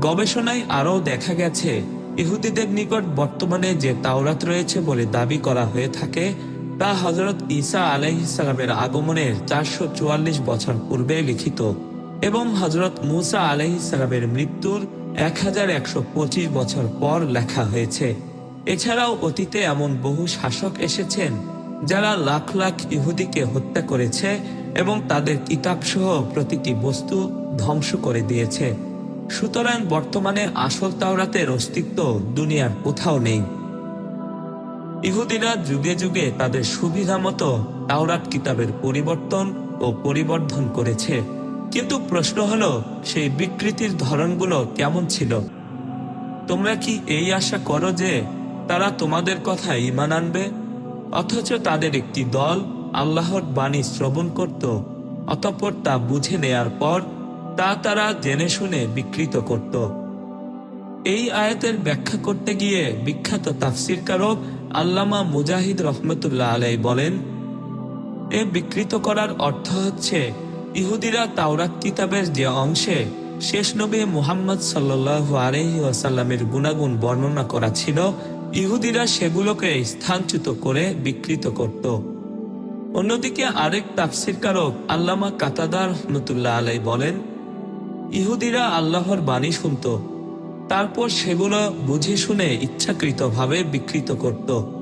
গবেষণায় আরও দেখা গেছে, ইহুদিদের নিকট বর্তমানে যে তাওরাত রয়েছে বলে দাবি করা হয়ে থাকে, তা হজরত ঈসা আলাইহিসালামের আগমনের চারশো চুয়াল্লিশ বছর পূর্বে লিখিত এবং হজরত মুসা আলাইহিসালামের মৃত্যুর এক হাজার একশো পঁচিশ বছর পর লেখা হয়েছে। এছাড়াও অতীতে এমন বহু শাসক এসেছেন যারা লাখ লাখ ইহুদিকে হত্যা করেছে এবং তাদের কিতাবসহ প্রতিটি বস্তু ধ্বংস করে দিয়েছে। সুতরাং বর্তমানে আসল তাওরাতের অস্তিত্ব দুনিয়ার কোথাও নেই। ইহুদিরা যুগে যুগে তাদের সুবিধা মতো তাওরাত কিতাবের পরিবর্তন ও পরিবর্ধন করেছে। কিন্তু প্রশ্ন হলো, সেই বিকৃতির ধরনগুলো কেমন ছিল? তোমরা কি এই আশা করো যে তারা তোমাদের কথা ইমান আনবে? অথচ তাদের একটি দল আল্লাহর বাণী শ্রবণ করত, অতঃপর তা বুঝে নেয়ার পর তা তারা জেনে শুনে বিকৃত করত। এই আয়াতের ব্যাখ্যা করতে গিয়ে বিখ্যাত তাফসিরকারক আল্লামা মুজাহিদ রহমতুল্লাহ আলাই বলেন, এ বিকৃত করার অর্থ হচ্ছে, ইহুদিরা তাওরাত কিতাবের যে অংশে শেষ নবী মুহাম্মদ সাল্লাল্লাহু আলাইহি ওয়াসাল্লামের গুণাগুণ বর্ণনা করা ছিল, ইহুদিরা সেগুলোকে স্থানচ্যুত করে বিকৃত করত। অন্যদিকে আরেক তাফসিরকারক আল্লামা কাতাদার রহমতুল্লাহ আলাই বলেন ইহুদিরা আল্লাহর বাণী শুনত। তারপর সেগুলো বুঝে শুনে ইচ্ছাকৃতভাবে বিকৃত করত।